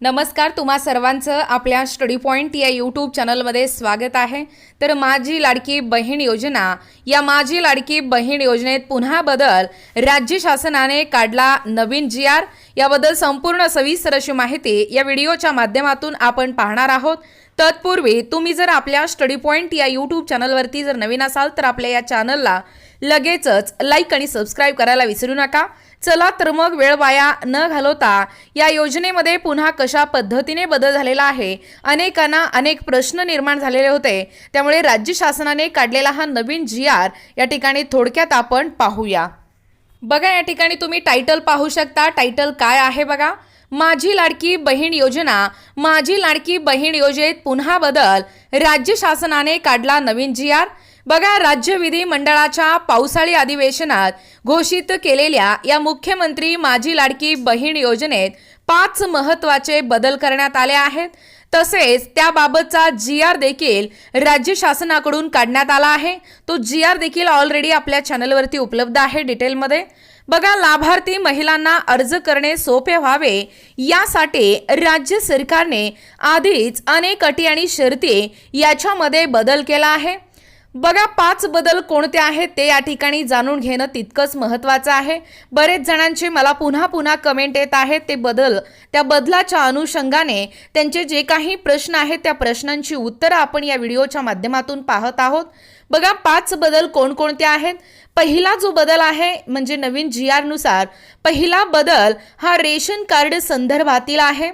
नमस्कार तुम्हा सर्वांचं आपल्या स्टडी पॉईंट या यूट्यूब चॅनलमध्ये स्वागत आहे. तर माझी लाडकी बहीण योजना या माझी लाडकी बहीण योजनेत पुन्हा बदल राज्य शासनाने काढला नवीन जी आर याबद्दल संपूर्ण सविस्तर अशी माहिती या व्हिडिओच्या माध्यमातून आपण पाहणार आहोत. तत्पूर्वी तुम्ही जर आपल्या स्टडी पॉईंट या यूट्यूब चॅनलवरती जर नवीन असाल तर आपल्या या चॅनलला लगेचच लाईक आणि सबस्क्राईब करायला विसरू नका. चला तर मग वेळ वाया न घालवता या योजनेमध्ये पुन्हा कशा पद्धतीने बदल झालेला आहे? अनेकांना अनेक प्रश्न निर्माण झालेले होते. त्यामुळे राज्य शासनाने काढलेला हा नवीन जी आर या ठिकाणी थोडक्यात आपण पाहूया. बघा या ठिकाणी तुम्ही टायटल पाहू शकता. टायटल काय आहे बघा? माझी लाडकी बहीण योजना माझी लाडकी बहीण योजनेत पुन्हा बदल राज्य शासनाने काढला नवीन जी आर बघा राज्य विधी मंडळाच्या पावसाळी अधिवेशनात घोषित केलेल्या या मुख्यमंत्री माझी लाडकी बहीण योजनेत पाच महत्त्वाचे बदल करण्यात आले आहेत. तसेच त्याबाबतचा जी आर देखील राज्य शासनाकडून काढण्यात आला आहे. तो जी आर देखील ऑलरेडी आपल्या चॅनलवरती उपलब्ध आहे डिटेलमध्ये बघा लाभार्थी महिलांना अर्ज करणे सोपे व्हावे यासाठी राज्य सरकारने आधीच अनेक अटी आणि शर्ती याच्यामध्ये बदल केला आहे. बघा पाच बदल कोणते आहेत ते या ठिकाणी जाणून घेणं तितकंच महत्त्वाचं आहे. बरेच जणांचे मला पुन्हा पुन्हा कमेंट येत आहेत. ते बदल त्या बदलाच्या अनुषंगाने त्यांचे जे काही प्रश्न आहेत त्या प्रश्नांची उत्तरं आपण या व्हिडिओच्या माध्यमातून पाहत आहोत. बघा पाच बदल कोणकोणते आहेत? पहिला जो बदल आहे म्हणजे नवीन जी आरनुसार पहिला बदल हा रेशन कार्ड संदर्भातील आहे.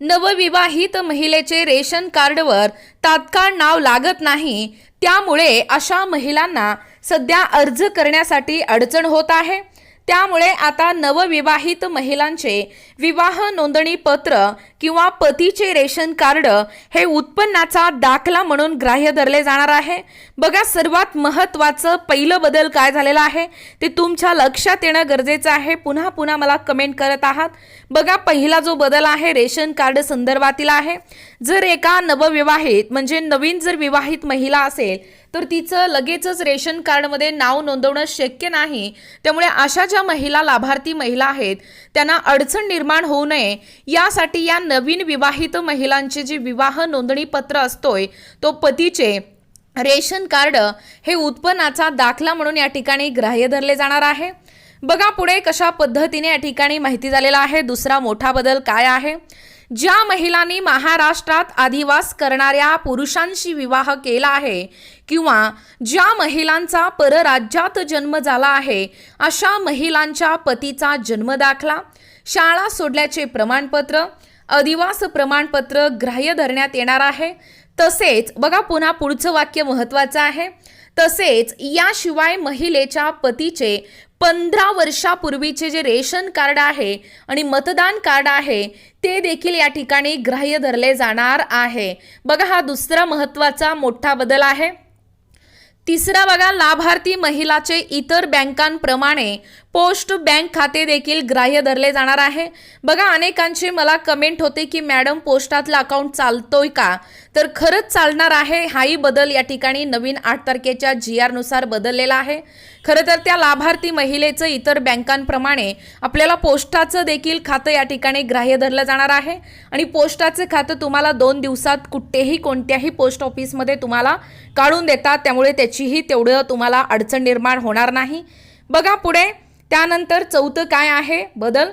नवविवाहित महिलेचे रेशन कार्डवर तात्काळ नाव लागत नाही त्यामुळे अशा महिलांना सध्या अर्ज करण्यासाठी अडचण होत आहे. त्यामुळे आता नवविवाहित महिलांचे विवाह नोंदणी पत्र किंवा पतीचे रेशन कार्ड हे उत्पन्नाचा दाखला म्हणून ग्राह्य धरले जाणार आहे. बघा सर्वात महत्त्वाचं पहिलं बदल काय झालेलं आहे ते तुमच्या लक्षात येणं गरजेचं आहे. पुन्हा पुन्हा मला कमेंट करत आहात. बघा पहिला जो बदल आहे रेशन कार्ड संदर्भातील आहे. जर एका नवविवाहित म्हणजे नवीन जर विवाहित महिला असेल तर तिचं लगेचच रेशन कार्डमध्ये नाव नोंदवणं शक्य नाही. त्यामुळे अशा ज्या महिला लाभार्थी महिला आहेत त्यांना अडचण निर्माण होऊ नये. यासाठी या नवीन विवाहित महिलांचे जे विवाह नोंदणी पत्र असतोय तो पतीचे रेशन कार्ड हे उत्पन्नाचा दाखला म्हणून या ठिकाणी ग्राह्य धरले जाणार आहे. बघा पुढे कशा पद्धतीने या ठिकाणी माहिती झालेला आहे. दुसरा मोठा बदल काय आहे? ज्या महिलांनी महाराष्ट्रात आदिवास करणाऱ्या पुरुषांशी विवाह केला आहे किंवा ज्या महिलांचा परराज्यात जन्म झाला आहे अशा महिलांच्या पतीचा जन्मदाखला शाळा सोडल्याचे प्रमाणपत्र अधिवास प्रमाणपत्र ग्राह्य धरण्यात येणार आहे. तसेच बघा पुन्हा पुढचं वाक्य महत्त्वाचं आहे. तसेच याशिवाय महिलेच्या पतीचे पंधरा वर्षापूर्वीचे जे रेशन कार्ड आहे आणि मतदान कार्ड आहे ते देखील या ठिकाणी ग्राह्य धरले जाणार आहे. बघा हा दुसरा महत्त्वाचा मोठा बदल आहे. तिसरा बघा लाभार्थी महिलाचे इतर बँकांप्रमाणे पोस्ट बँक खाते देखील ग्राह्य धरले जाणार आहे. बघा अनेकांचे मला कमेंट होते की मॅडम पोस्टातलं अकाउंट चालतोय का? तर खरंच चालणार आहे. हाही बदल या ठिकाणी नवीन आठ तारखेच्या जी आरनुसार बदललेला आहे. खरं तर त्या लाभार्थी महिलेचं इतर बँकांप्रमाणे आपल्याला पोस्टाचं देखील खातं या ठिकाणी ग्राह्य धरलं जाणार आहे. आणि पोस्टाचं खातं तुम्हाला दोन दिवसात कुठेही कोणत्याही पोस्ट ऑफिसमध्ये तुम्हाला काढून देतात. त्यामुळे त्याचीही तेवढं तुम्हाला अडचण निर्माण होणार नाही. बघा पुढे त्यानंतर चौथं काय आहे? बदल.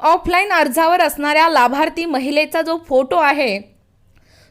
ऑफलाईन अर्जावर असणाऱ्या लाभार्थी महिलेचा जो फोटो आहे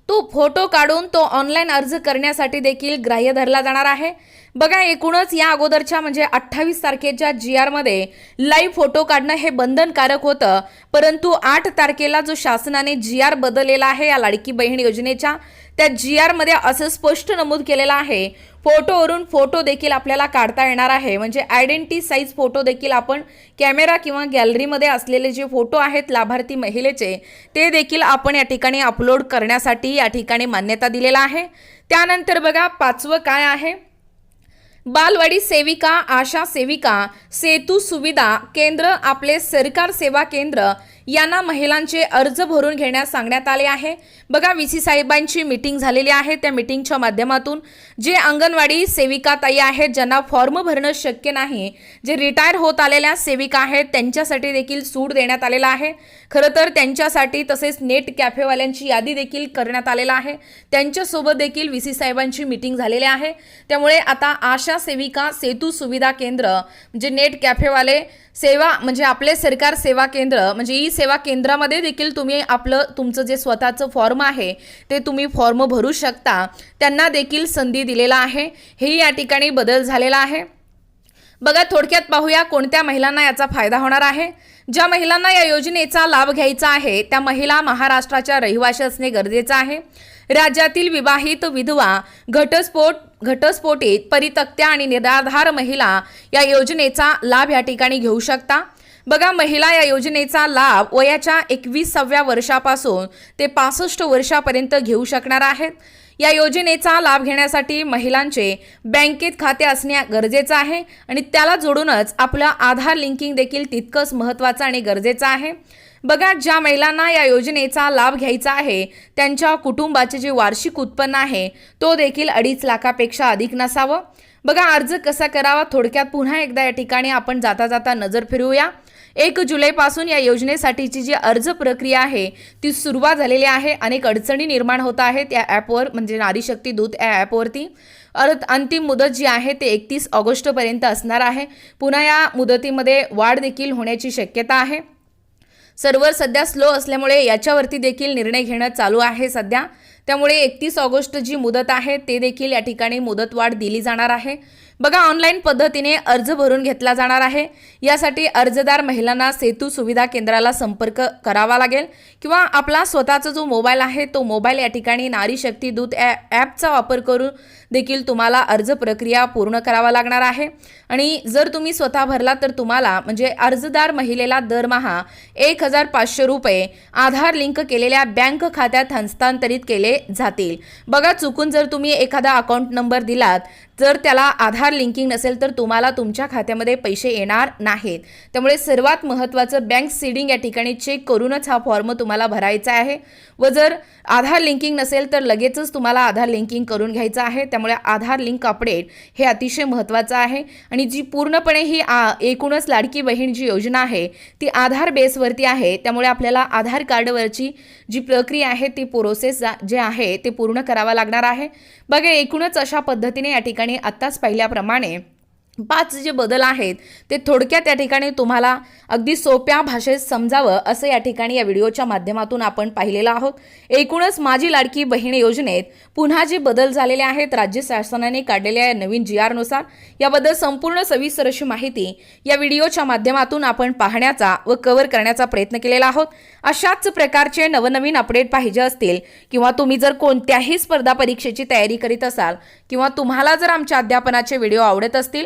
तो फोटो काढून तो ऑनलाईन अर्ज करण्यासाठी देखील ग्राह्य धरला जाणार आहे. बघा एकूणच या अगोदरच्या म्हणजे अठ्ठावीस तारखेच्या जी आरमध्ये लाईव्ह फोटो काढणं हे बंधनकारक होतं. परंतु आठ तारखेला जो शासनाने जी आर बदललेला आहे या लाडकी बहीण योजनेच्या त्या जी आरमध्ये असं स्पष्ट नमूद केलेलं आहे. फोटोवरून फोटो देखील आपल्याला काढता येणार आहे. म्हणजे आयडेंटिटी साईज फोटो देखील आपण कॅमेरा किंवा गॅलरीमध्ये असलेले जे फोटो आहेत लाभार्थी महिलेचे ते देखील आपण या ठिकाणी अपलोड करण्यासाठी या ठिकाणी मान्यता दिलेला आहे. त्यानंतर बघा पाचवं काय आहे? बालवाडी सेविका आशा सेविका सेतू सुविधा केंद्र आपले सरकार सेवा केंद्र यांना महिलांचे अर्ज भरून घेण्यास सांगण्यात आले आहे. बघा व्ही. सी. साहेबांची मिटिंग झालेली आहे. त्या मिटिंगच्या माध्यमातून जे अंगणवाडी सेविका ताई आहेत ज्यांना फॉर्म भरणं शक्य नाही जे रिटायर होत आलेल्या सेविका आहेत त्यांच्यासाठी देखील सूट देण्यात आलेला आहे. खरं तर त्यांच्यासाठी तसेच नेट कॅफेवाल्यांची यादी देखील करण्यात आलेला आहे. त्यांच्यासोबत देखील व्ही. सी. साहेबांची मिटिंग झालेली आहे. त्यामुळे आता आशा सेविका सेतू सुविधा केंद्र म्हणजे नेट कॅफेवाले सेवा म्हणजे आपले सरकार सेवा केंद्र म्हणजे ई सेवा केंद्रामध्ये देखील तुम्ही आपलं तुमचं जे स्वतःचं फॉर्म आहे ते तुम्ही फॉर्म भरू शकता. त्यांना देखील संधी दिलेला आहे. हेही या ठिकाणी बदल झालेला आहे. बघा थोडक्यात पाहूया कोणत्या महिलांना याचा फायदा होणार आहे. ज्या महिलांना या योजनेचा लाभ घ्यायचा आहे त्या महिला महाराष्ट्राच्या रहिवाशी असणे गरजेचं आहे. राज्यातील विवाहित विधवा घटस्फोट घटस्फोटित परितक्त्या आणि निराधार महिला या योजनेचा लाभ या ठिकाणी घेऊ शकता. बघा महिला या योजनेचा लाभ वयाच्या एकविसाव्या वर्षापासून ते पासष्ट वर्षापर्यंत घेऊ शकणार आहेत. या योजनेचा लाभ घेण्यासाठी महिलांचे बँकेत खाते असणे गरजेचं आहे आणि त्याला जोडूनच आपलं आधार लिंकिंग देखील तितकंच महत्त्वाचं आणि गरजेचं आहे. बघा ज्या महिलांना या योजनेचा लाभ घ्यायचा आहे त्यांच्या कुटुंबाचे जे वार्षिक उत्पन्न आहे तो देखील अडीच लाखापेक्षा अधिक नसावं. बघा अर्ज कसा करावा थोडक्यात पुन्हा एकदा या ठिकाणी आपण जाता जाता नजर फिरूया एक जुलैपासून या योजनेसाठीची जी अर्ज प्रक्रिया आहे ती सुरुवात झालेली आहे. अनेक अडचणी निर्माण होत आहेत या ॲपवर म्हणजे नारी शक्ती दूत या ॲपवरती. अर्थ अंतिम मुदत जी आहे ते एकतीस ऑगस्टपर्यंत असणार आहे. पुन्हा या मुदतीमध्ये वाढ देखील होण्याची शक्यता आहे. सर्व्हर सध्या स्लो असल्यामुळे याच्यावरती देखील निर्णय घेणं चालू आहे सध्या. त्यामुळे एकतीस ऑगस्ट जी मुदत आहे ते देखील या ठिकाणी मुदतवाढ दिली जाणार आहे. बघा ऑनलाईन पद्धतीने अर्ज भरून घेतला जाणार आहे. यासाठी अर्जदार महिलांना सेतू सुविधा केंद्राला संपर्क करावा लागेल किंवा आपला स्वतःचा जो मोबाईल आहे तो मोबाईल या ठिकाणी नारी शक्ती दूत ॲ ॲपचा वापर करून देखील तुम्हाला अर्ज प्रक्रिया पूर्ण करावा लागणार आहे. आणि जर तुम्ही स्वतः भरला तर तुम्हाला म्हणजे अर्जदार महिलेला दरमहा एक हजार पाचशे रुपये आधार लिंक केलेल्या बँक खात्यात हस्तांतरित केले जातील. बघा चुकून जर तुम्ही एखादा अकाउंट नंबर दिलात जर त्याला आधार लिंकिंग नसेल तर तुम्हाला तुमच्या खात्यामध्ये पैसे येणार नाहीत. त्यामुळे सर्वात महत्त्वाचं बँक सीडिंग या ठिकाणी चेक करूनच हा फॉर्म तुम्हाला भरायचा आहे. व जर आधार लिंकिंग नसेल तर लगेचच तुम्हाला आधार लिंकिंग करून घ्यायचं आहे. त्यामुळे आधार लिंक अपडेट हे अतिशय महत्त्वाचं आहे. आणि जी पूर्णपणे ही आ एकूणच लाडकी बहीण जी योजना आहे ती आधार बेसवरती आहे. त्यामुळे आपल्याला आधार कार्डवरची जी प्रक्रिया आहे ती प्रोसेस जे आहे ते पूर्ण करावा लागणार आहे. बघा एकूणच अशा पद्धतीने या ठिकाणी आत्ताच પ્રમાણે पाच जे बदल आहेत ते थोडक्यात या ठिकाणी तुम्हाला अगदी सोप्या भाषेत समजावं असं या ठिकाणी या व्हिडिओच्या माध्यमातून आपण पाहिलेलं आहोत. एकूणच माझी लाडकी बहीण योजनेत पुन्हा जे बदल झालेले आहेत राज्य शासनाने काढलेल्या या नवीन जी आरनुसार याबद्दल संपूर्ण सविस्तर अशी माहिती या व्हिडिओच्या माध्यमातून आपण पाहण्याचा व कव्हर करण्याचा प्रयत्न केलेला आहोत. अशाच प्रकारचे नवनवीन अपडेट पाहिजे असतील किंवा तुम्ही जर कोणत्याही स्पर्धा परीक्षेची तयारी करीत असाल किंवा तुम्हाला जर आमच्या अध्यापनाचे व्हिडिओ आवडत असतील